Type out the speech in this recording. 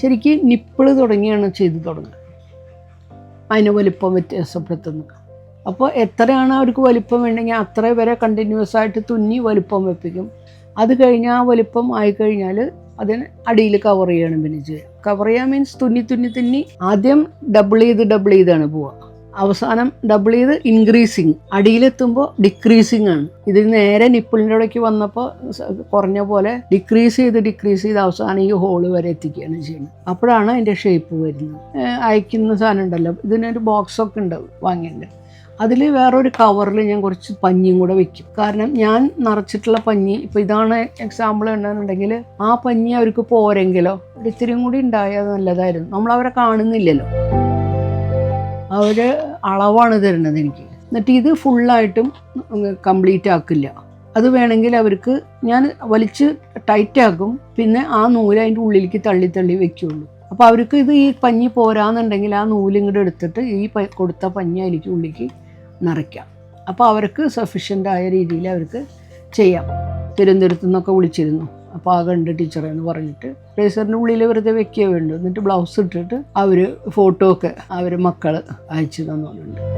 ശരിക്ക് നിപ്പിൾ തുടങ്ങിയാണ് ചെയ്ത് തുടങ്ങുക. അതിന് വലിപ്പം വ്യത്യാസപ്പെടുത്തുന്നത്. അപ്പോൾ എത്രയാണ് അവർക്ക് വലിപ്പം വേണ്ടെങ്കിൽ അത്ര വരെ കണ്ടിന്യൂസ് ആയിട്ട് തുന്നി വലിപ്പം വെപ്പിക്കും. അത് കഴിഞ്ഞ് ആ വലിപ്പം ആയിക്കഴിഞ്ഞാൽ അതിന് അടിയിൽ കവർ ചെയ്യണം പിന്നെ ചെയ്യുക. കവർ ചെയ്യാൻ മീൻസ് തുന്നി തുന്നി തുന്നി ആദ്യം ഡബിൾ ചെയ്ത് ഡബിൾ ചെയ്താണ് പോവുക. അവസാനം ഡബിൾ ചെയ്ത് ഇൻക്രീസിങ് അടിയിലെത്തുമ്പോൾ ഡിക്രീസിങ് ആണ്. ഇത് നേരെ നിപ്പിളിന്റെ ഇടയ്ക്ക് വന്നപ്പോൾ കുറഞ്ഞ പോലെ ഡിക്രീസ് ചെയ്ത് ഡിക്രീസ് ചെയ്ത് അവസാനം ഈ ഹോൾ വരെ എത്തിക്കുകയാണ് ചെയ്യുന്നത്. അപ്പോഴാണ് അതിന്റെ ഷേപ്പ് വരുന്നത്. അയക്കുന്ന സാധനം ഉണ്ടല്ലോ. ഇതിനൊരു ബോക്സൊക്കെ ഉണ്ട് വാങ്ങിയിട്ടുണ്ട് അതിൽ വേറൊരു കവറിൽ ഞാൻ കുറച്ച് പഞ്ഞിയും കൂടെ വെക്കും. കാരണം ഞാൻ നിറച്ചിട്ടുള്ള പഞ്ഞി ഇപ്പോൾ ഇതാണ് എക്സാമ്പിൾ ഉണ്ടെന്നുണ്ടെങ്കിൽ ആ പഞ്ഞി അവർക്ക് പോരെങ്കിലോ ഒരു ഇത്തിരിയും കൂടി ഉണ്ടായാൽ നല്ലതായിരുന്നു. നമ്മൾ അവരെ കാണുന്നില്ലല്ലോ. അവർ അളവാണ് തരുന്നത് എനിക്ക്. എന്നിട്ട് ഇത് ഫുള്ളായിട്ടും കംപ്ലീറ്റ് ആക്കില്ല. അത് വേണമെങ്കിൽ അവർക്ക് ഞാൻ വലിച്ച് ടൈറ്റ് ആക്കും. പിന്നെ ആ നൂൽ അതിന്റെ ഉള്ളിലേക്ക് തള്ളി തള്ളി വെക്കുകയുള്ളൂ അപ്പോൾ അവർക്ക് ഇത് ഈ പഞ്ഞി പോരാന്നുണ്ടെങ്കിൽ ആ നൂലിങ്ങോട്ട് എടുത്തിട്ട് ഈ കൊടുത്ത പഞ്ഞി അതിലേക്ക് ഉള്ളിലേക്ക് നിറയ്ക്കാം. അപ്പോൾ അവർക്ക് സഫീഷ്യന്റ് ആയ രീതിയിൽ അവർക്ക് ചെയ്യാം. തിരുവനന്തപുരത്തു നിന്നൊക്കെ വിളിച്ചിരുന്നു. കണ്ട് ടീച്ചറെ എന്ന് പറഞ്ഞിട്ട് ബ്ലേസറിന്റെ ഉള്ളിൽ വെറുതെ വെക്കുക വേണ്ടു. എന്നിട്ട് ബ്ലൗസ് ഇട്ടിട്ട് അവർ ഫോട്ടോ ഒക്കെ അവർ മക്കൾ അയച്ചു തന്നിട്ടുണ്ട്